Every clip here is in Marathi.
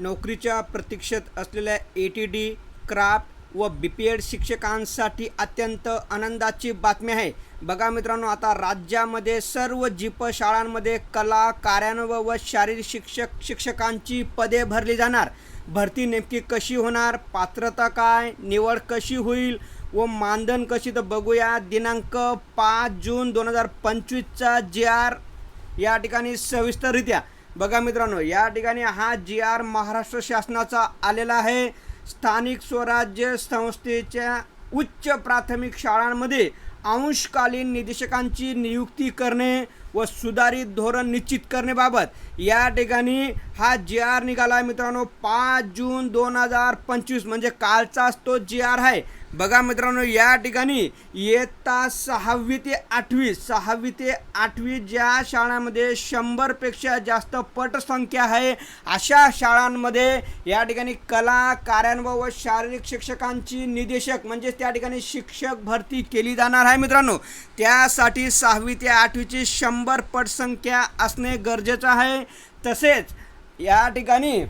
नोकरीच्या प्रतीक्षेत असलेल्या ए टी डी क्राफ्ट व बी पी एड शिक्षकांसाठी अत्यंत आनंदाची बातमी आहे. बघा मित्रांनो आता राज्यामध्ये सर्व जिप शाळांमध्ये कला कार्यान्वय व शारीरिक शिक्षक शिक्षकांची पदे भरली जाणार. भरती नेमकी कशी होणार? पात्रता काय? निवड कशी होईल? व मानधन कशी? तर बघूया. दिनांक पाच जून दोन हजार पंचवीसचा जी आर या ठिकाणी सविस्तररित्या. बघा मित्रांनो या ठिकाणी हा जी आर महाराष्ट्र शासनाचा आलेला आहे. स्थानिक स्वराज्य संस्थेच्या उच्च प्राथमिक शाळांमध्ये अंशकालीन निदेशकांची नियुक्ती करणे व सुधारित धोरण निश्चित करण्याबाबत या ठिकाणी हा जी आर निघाला आहे मित्रांनो. पाच जून दोन हजार पंचवीस म्हणजे कालचाच तो जी आर आहे. बघा मित्रांनो या ठिकाणी इयत्ता सहावी ते आठवी सहावी ते आठवी ज्या शाळांमध्ये शंभरपेक्षा जास्त पटसंख्या आहे अशा शाळांमध्ये या ठिकाणी कला कार्यानुभव व शारीरिक शिक्षकांची निदेशक म्हणजेच त्या ठिकाणी शिक्षक भरती केली जाणार आहे मित्रांनो. त्यासाठी सहावी ते आठवीची शंभर पटसंख्या असणे गरजेचं आहे. तसेच या ठिकाणी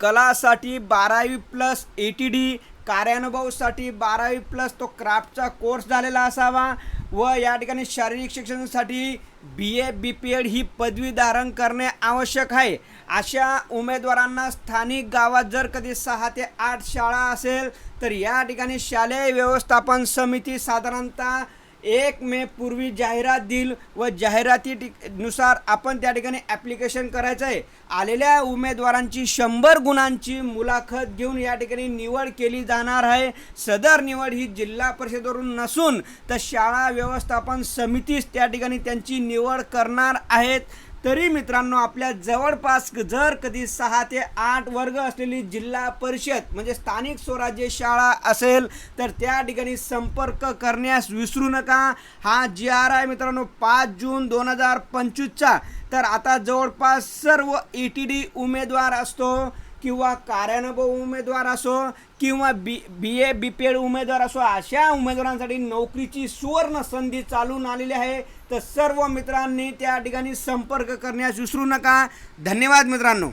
कलासाठी बारावी प्लस ए टी डी कार्यानुभवसाठी बारावी प्लस तो क्राफ्टचा कोर्स झालेला असावा व या ठिकाणी शारीरिक शिक्षणासाठी बी ए बी पी एड ही पदवी धारण करणे आवश्यक आहे. अशा उमेदवारांना स्थानिक गावात जर कधी सहा ते आठ शाळा असेल तर या ठिकाणी शालेय व्यवस्थापन समिती साधारणतः एक मे पूर्वी जाहिरात देईल व जाहिराती नुसार आपण त्या ठिकाणी ॲप्लिकेशन करायचं आहे. आलेल्या उमेदवारांची शंभर गुणांची मुलाखत घेऊन या ठिकाणी निवड केली जाणार आहे. सदर निवड ही जिल्हा परिषदवरून नसून तर शाळा व्यवस्थापन समितीच त्या ठिकाणी त्यांची निवड करणार आहेत. तरी मित्रांनो आपल्या जवळपास जर कधी सहा ते आठ वर्ग असलेली जिल्हा परिषद म्हणजे स्थानिक स्वराज्य शाळा असेल तर त्या ठिकाणी संपर्क करण्यास विसरू नका. हा जी आर आहे मित्रांनो पाच जून दोन हजार पंचवीसचा. तर आता जवळपास सर्व ई टी डी उमेदवार असतो. किंवा कार्यानुभव उमेदवार असो किंवा बी बी ए बी पी एड उमेदवार असो अशा उमेदवारांसाठी नोकरीची सुवर्ण संधी चालून आलेली आहे. तर सर्व मित्रांनी त्या ठिकाणी संपर्क करण्यास विसरू नका. धन्यवाद मित्रांनो.